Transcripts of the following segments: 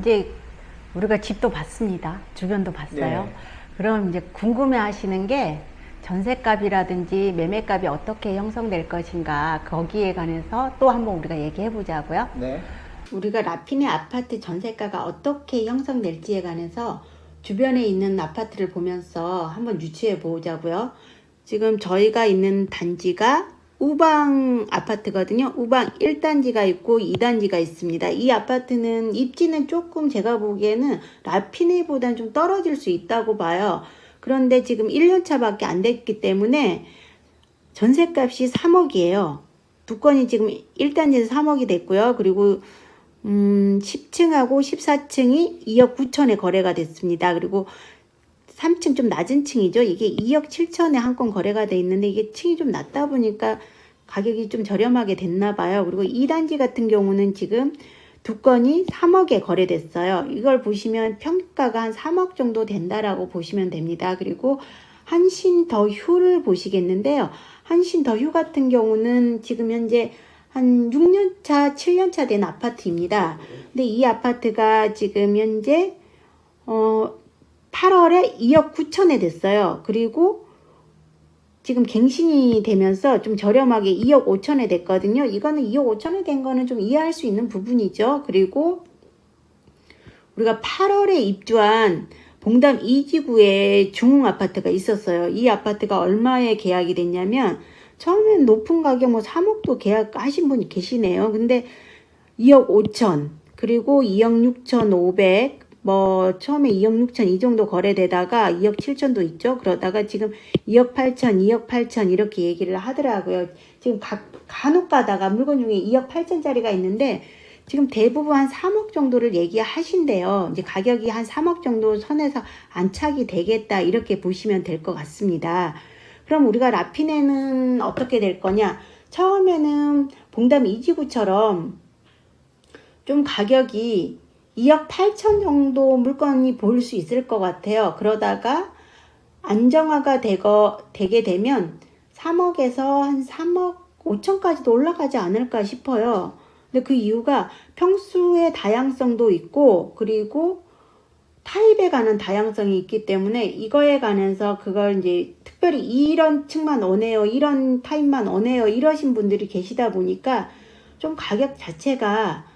이제 우리가 집도 봤습니다. 주변도 봤어요. 네. 그럼 이제 궁금해 하시는 게 전세값이라든지 매매값이 어떻게 형성될 것인가 거기에 관해서 또 한번 우리가 얘기해 보자고요. 네. 우리가 라핀의 아파트 전세가가 어떻게 형성될지에 관해서 주변에 있는 아파트를 보면서 한번 유추해 보자고요. 지금 저희가 있는 단지가 우방 아파트거든요. 우방 1단지가 있고 2단지가 있습니다. 이 아파트는 입지는 조금 제가 보기에는 라피네보다는 좀 떨어질 수 있다고 봐요. 그런데 지금 1년차 밖에 안 됐기 때문에 전세값이 3억이에요. 두 건이 지금 1단지에서 3억이 됐고요. 그리고 음, 10층하고 14층이 2억 9천에 거래가 됐습니다. 그리고 3층 좀 낮은 층이죠. 이게 2억 7천에 한 건 거래가 돼 있는데 이게 층이 좀 낮다 보니까 가격이 좀 저렴하게 됐나 봐요. 그리고 2단지 같은 경우는 지금 두 건이 3억에 거래됐어요. 이걸 보시면 평가가 한 3억 정도 된다라고 보시면 됩니다. 그리고 한신 더 휴를 보시겠는데요. 한신 더 휴 같은 경우는 지금 현재 한 6년차, 7년차 된 아파트입니다. 근데 이 아파트가 지금 현재 어 8월에 2억 9천에 됐어요. 그리고 지금 갱신이 되면서 좀 저렴하게 2억 5천에 됐거든요. 이거는 2억 5천에 된 거는 좀 이해할 수 있는 부분이죠. 그리고 우리가 8월에 입주한 봉담 2지구에 중흥 아파트가 있었어요. 이 아파트가 얼마에 계약이 됐냐면 처음엔 높은 가격 뭐 3억도 계약하신 분이 계시네요. 근데 2억 5천 그리고 2억 6천 500 뭐 처음에 2억 6천 이 정도 거래되다가 2억 7천도 있죠. 그러다가 지금 2억 8천, 2억 8천 이렇게 얘기를 하더라고요. 지금 가, 간혹 가다가 물건 중에 2억 8천짜리가 있는데 지금 대부분 한 3억 정도를 얘기하신대요. 이제 가격이 한 3억 정도 선에서 안착이 되겠다 이렇게 보시면 될 것 같습니다. 그럼 우리가 라피네는 어떻게 될 거냐? 처음에는 봉담 이지구처럼 좀 가격이 2억 8천 정도 물건이 보일 수 있을 것 같아요. 그러다가 안정화가 되거, 되게 되면 3억에서 한 3억 5천까지도 올라가지 않을까 싶어요. 근데 그 이유가 평수의 다양성도 있고, 그리고 타입에 관한 다양성이 있기 때문에 이거에 관해서 그걸 이제 특별히 이런 층만 원해요, 이런 타입만 원해요, 이러신 분들이 계시다 보니까 좀 가격 자체가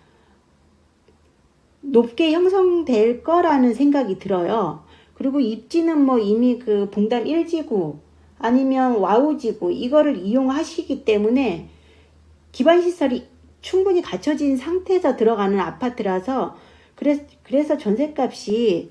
높게 형성될 거라는 생각이 들어요. 그리고 입지는 뭐 이미 그 봉담 1지구 아니면 와우지구 이거를 이용하시기 때문에 기반 시설이 충분히 갖춰진 상태에서 들어가는 아파트라서 그래서, 그래서 전세값이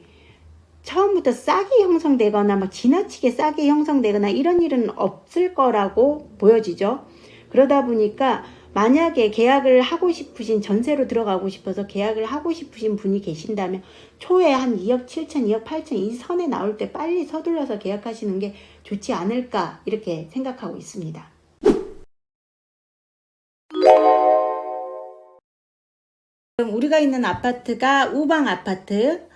처음부터 싸게 형성되거나 막 지나치게 싸게 형성되거나 이런 일은 없을 거라고 보여지죠. 그러다 보니까 만약에 계약을 하고 싶으신 전세로 들어가고 싶어서 계약을 하고 싶으신 분이 계신다면 초에 한 2억 7천, 2억 8천 이 선에 나올 때 빨리 서둘러서 계약하시는 게 좋지 않을까 이렇게 생각하고 있습니다. 지금 우리가 있는 아파트가 우방 아파트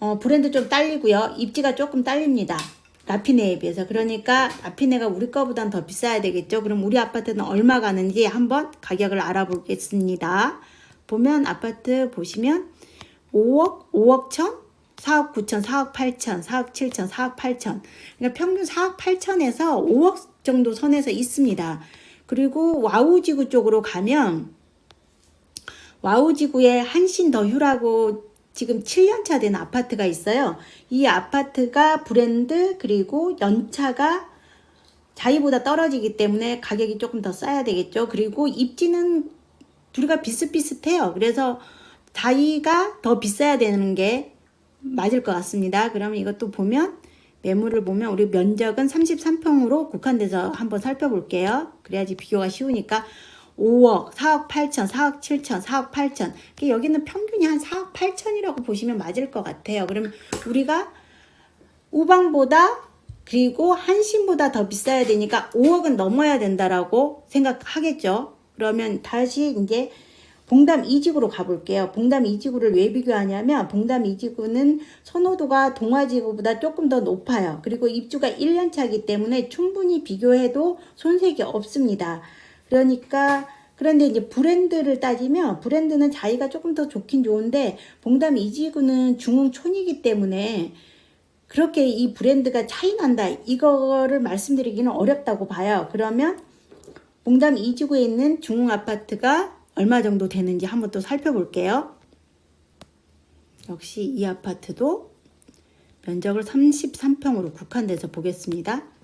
어, 브랜드 좀 딸리고요. 입지가 조금 딸립니다. 라피네에 비해서. 그러니까 라피네가 우리 거보단 더 비싸야 되겠죠. 그럼 우리 아파트는 얼마 가는지 한번 가격을 알아보겠습니다. 보면 아파트 보시면 5억, 5억 천, 4억 9천, 4억 8천, 4억 7천, 4억 8천. 그러니까 평균 4억 8천에서 5억 정도 선에서 있습니다. 그리고 와우지구 쪽으로 가면 와우지구에 한신 더 휴라고 지금 7년차 된 아파트가 있어요. 이 아파트가 브랜드 그리고 연차가 자이보다 떨어지기 때문에 가격이 조금 더 싸야 되겠죠. 그리고 입지는 둘이가 비슷비슷해요. 그래서 자이가 더 비싸야 되는 게 맞을 것 같습니다. 그러면 이것도 보면 매물을 보면 우리 면적은 33평으로 국한돼서 한번 살펴볼게요. 그래야지 비교가 쉬우니까 5억, 4억 8천, 4억 7천, 4억 8천. 여기는 평균이 한 4억 8천이라고 보시면 맞을 것 같아요. 그러면 우리가 우방보다 그리고 한신보다 더 비싸야 되니까 5억은 넘어야 된다라고 생각하겠죠. 그러면 다시 이제 봉담 이지구로 가볼게요. 봉담 이지구를 왜 비교하냐면 봉담 이지구는 선호도가 동아지구보다 조금 더 높아요. 그리고 입주가 1년 차기 때문에 충분히 비교해도 손색이 없습니다. 그러니까 그런데 이제 브랜드를 따지면 브랜드는 자기가 조금 더 좋긴 좋은데 봉담 이지구는 중흥촌이기 때문에 그렇게 이 브랜드가 차이 난다 이거를 말씀드리기는 어렵다고 봐요. 그러면 봉담 이지구에 있는 중흥 아파트가 얼마 정도 되는지 한번 또 살펴볼게요. 역시 이 아파트도 면적을 33평으로 국한돼서 보겠습니다.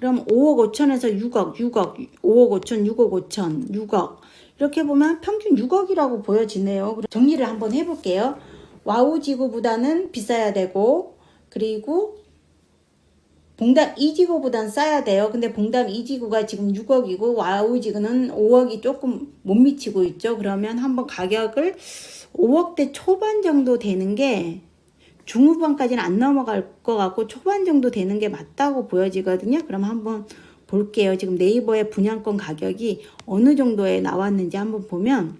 그럼 5억 5천에서 6억, 6억, 5억 5천, 6억 5천, 6억. 이렇게 보면 평균 6억이라고 보여지네요. 정리를 한번 해볼게요. 와우 지구보다는 비싸야 되고, 그리고 봉담 이지구보단 싸야 돼요. 근데 봉담 이지구가 지금 6억이고 와우 지구는 5억이 조금 못 미치고 있죠. 그러면 한번 가격을 5억대 초반 정도 되는 게 중후반까지는 안 넘어갈 것 같고 초반 정도 되는 게 맞다고 보여지거든요. 그럼 한번 볼게요. 지금 네이버의 분양권 가격이 어느 정도에 나왔는지 한번 보면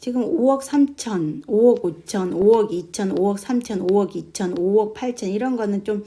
지금 5억 3천, 5억 5천, 5억 2천, 5억 3천, 5억 2천, 5억 8천 이런 거는 좀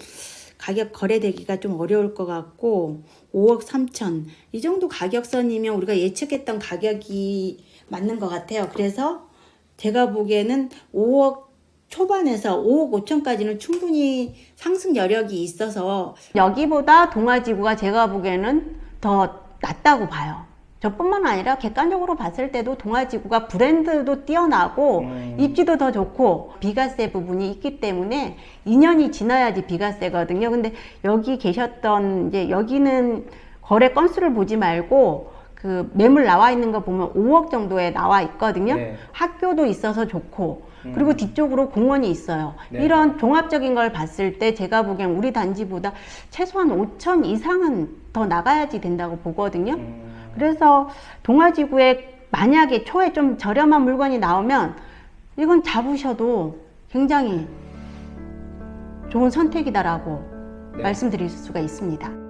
가격 거래되기가 좀 어려울 것 같고 5억 3천 이 정도 가격선이면 우리가 예측했던 가격이 맞는 것 같아요. 그래서 제가 보기에는 5억 초반에서 5억 5천까지는 충분히 상승 여력이 있어서 여기보다 동아지구가 제가 보기에는 더 낫다고 봐요. 저뿐만 아니라 객관적으로 봤을 때도 동아지구가 브랜드도 뛰어나고 음. 입지도 더 좋고 비과세 부분이 있기 때문에 2년이 지나야지 비과세거든요. 근데 여기 계셨던 이제 여기는 거래 건수를 보지 말고 그 매물 나와 있는 거 보면 5억 정도에 나와 있거든요. 네. 학교도 있어서 좋고 음. 그리고 뒤쪽으로 공원이 있어요. 네. 이런 종합적인 걸 봤을 때 제가 보기엔 우리 단지보다 최소한 5천 이상은 더 나가야지 된다고 보거든요. 음. 그래서 동아지구에 만약에 초에 좀 저렴한 물건이 나오면 이건 잡으셔도 굉장히 좋은 선택이다라고 네. 말씀드릴 수가 있습니다.